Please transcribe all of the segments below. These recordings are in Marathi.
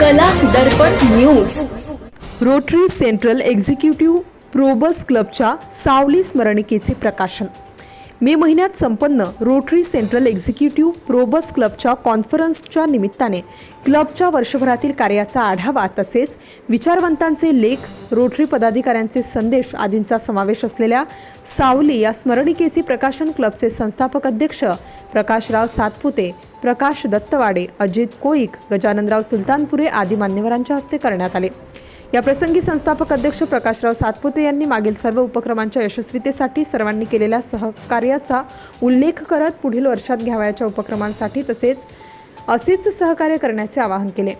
Kala Darpan news. Rotary central executive Probus क्लबच्या सावली स्मरणिकेचे प्रकाशन. मे महिन्यात संपन्न रोटरी सेंट्रल एक्झिक्युटिव्ह प्रोबस क्लबच्या कॉन्फरन्सच्या निमित्ताने क्लबच्या वर्षभरातील कार्याचा आढावा तसेच विचारवंतांचे लेख रोटरी पदाधिकाऱ्यांचे संदेश आदींचा समावेश असलेल्या सावली या स्मरणिकेचे प्रकाशन क्लबचे संस्थापक अध्यक्ष प्रकाशराव सातपुते प्रकाश दत्तवाडे अजित कोईक गजाननराव सुलतानपुरे आदी मान्यवरांच्या हस्ते करण्यात आले. या प्रसंगी संस्थापक अध्यक्ष प्रकाशराव सातपुते यांनी मागील सर्व उपक्रमांच्या यशस्वीतेसाठी सर्वांनी केलेल्या सहकार्याचा उल्लेख करत पुढील वर्षात घ्यावयाच्या उपक्रमांसाठी तसेच असेच सहकार्य करण्याचे आवाहन केले.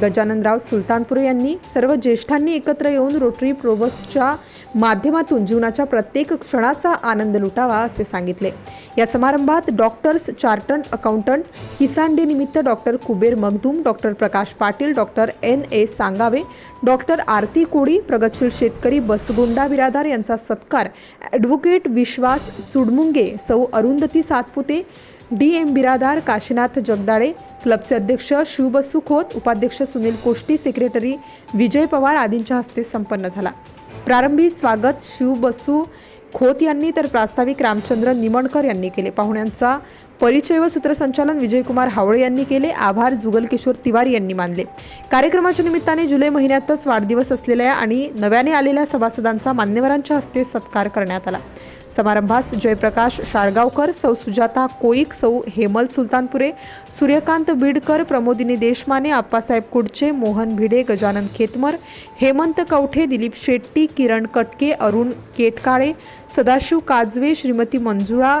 गजाननराव सुलतानपुरे यांनी सर्व ज्येष्ठांनी एकत्र येऊन रोटरी प्रोबसच्या माध्यमातून जीवनाच्या प्रत्येक क्षणाचा आनंद लुटावा असे सांगितले. या समारंभात doctors chartered accountant Kisan day निमित्त doctor Kuber Magdum doctor Prakash Patil doctor N A Sangave doctor Aarti कोळी प्रगतशील शेतकरी बसगुंडा बिरादार यांचा सत्कार advocate Vishwas Chudmunge Sau Arundhati Satpute D M Biradar Kashinath Jagdale क्लबचे अध्यक्ष शिवबसू खोत उपाध्यक्ष सुनील कोष्टी सेक्रेटरी विजय पवार आदींच्या हस्ते संपन्न झाला. प्रारंभी स्वागत शिवबसू खोत यांनी तर प्रास्ताविक रामचंद्र निमणकर यांनी केले. पाहुण्यांचा परिचय व सूत्रसंचालन विजयकुमार हावळे यांनी केले. आभार जुगल किशोर तिवारी यांनी मानले. कार्यक्रमाच्या निमित्ताने जुलै महिन्यातच वाढदिवस असलेल्या आणि नव्याने आलेल्या सभासदांचा मान्यवरांच्या हस्ते सत्कार करण्यात आला. समारंभास जयप्रकाश शाळगावकर सौ सुजाता कोईक सौ हेमल सुलतानपुरे सूर्यकांत बीडकर प्रमोदिनी देशमाने आप्पासाहेब कुडचे मोहन भिडे गजानन खेतमर हेमंत कवठे दिलीप शेट्टी किरण कटके अरुण केटकाळे सदाशिव काजवे श्रीमती मंजुळा